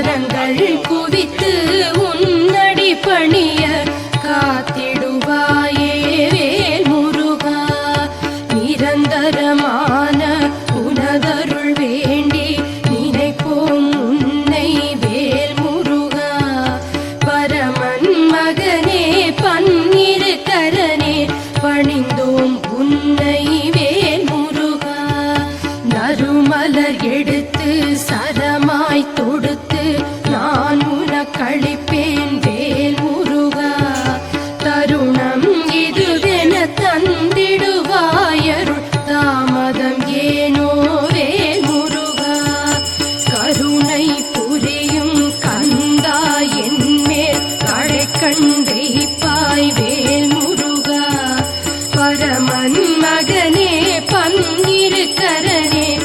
மரங்கள் குவித்து பூமலர் எடுத்து சரமாய் தொடுத்து நான் உன கழிப்பேன் வேல் முருகா. தருணம் இதுவென தந்திடுவாயருள். தாமதம் ஏனோ வேல் முருகா. கருணை புரியும் கந்தா என்மேல். கழைக்கண் வைப்பாய் வேல் முருகா. பரமன் மகனே பன்னிருக்கரனே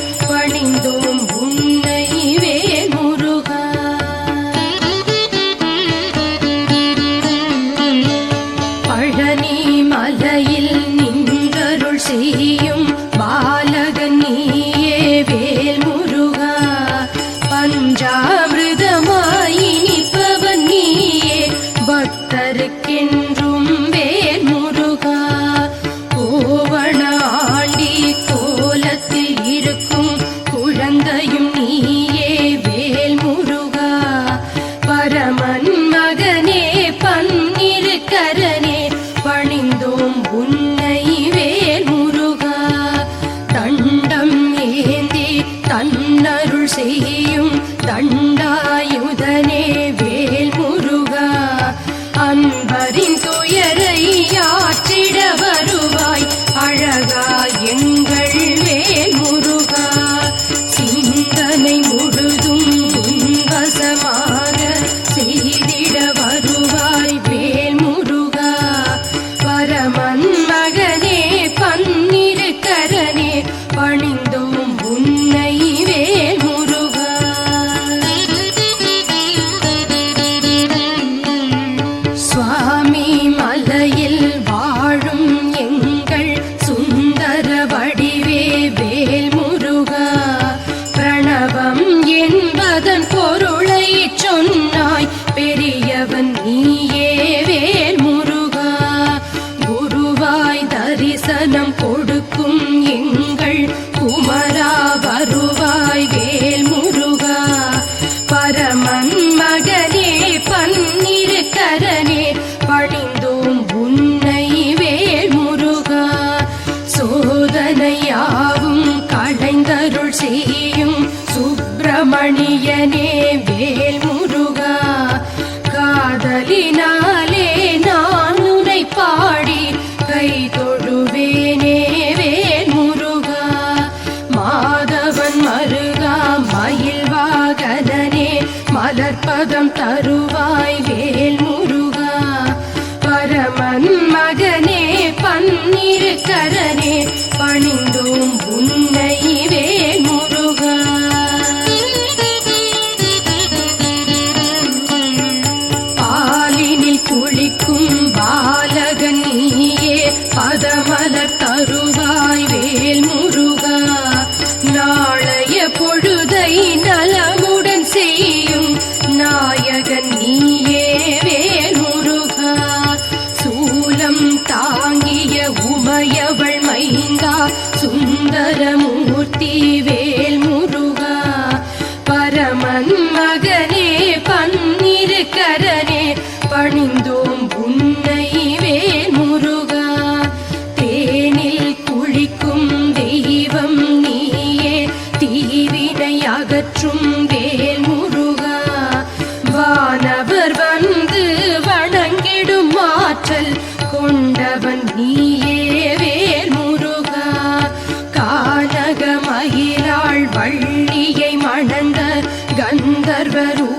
நிலையில் நின்றருள் செய்யும். குமரா வருவாய் வேல் முருகா பரமன் மகனே பன்னிருக்கரனே பணிந்தோம் உன்னை வேல் முருகா சோதனையாவும் களைந்தருள் செய்யும் சுப்பிரமணியனே வே கற்பதம் தருவாய் வேல் முருகா. பரமன் மகனே பன்னிரு கரனே பணிந்தோம் உன்னை வேல் முருகா. பாலினில் குளிக்கும் பாலகன் நீயே பதமலர் தருவாய் கண்ணியை மணந்த கந்தர்வரும்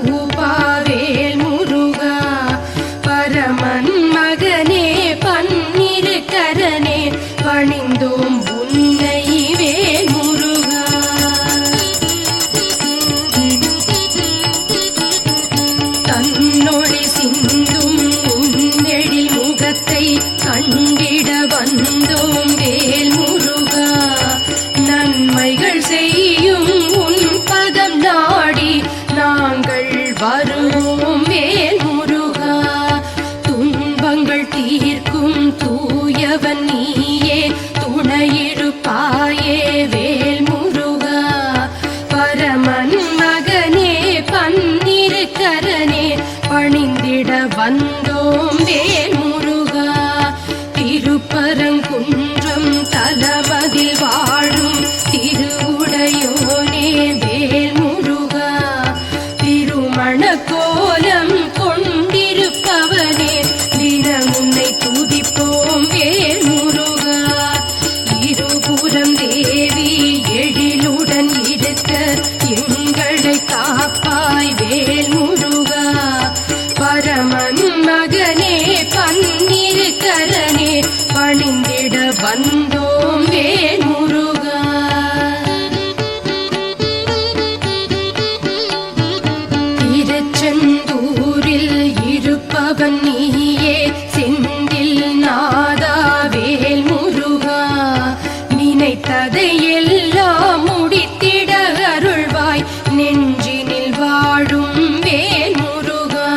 காப்பவன் நீயே செந்தில் நாதா வேல் முருகா நினைத்ததை எல்லாம் முடித்திட அருள்வாய். நெஞ்சினில் வாழும் வேல் முருகா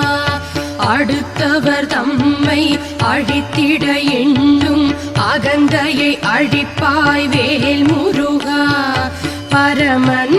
அடுத்தவர் தம்மை அழித்திட எண்ணும் அகந்தையை அழிப்பாய் வேல் முருகா. பரமன்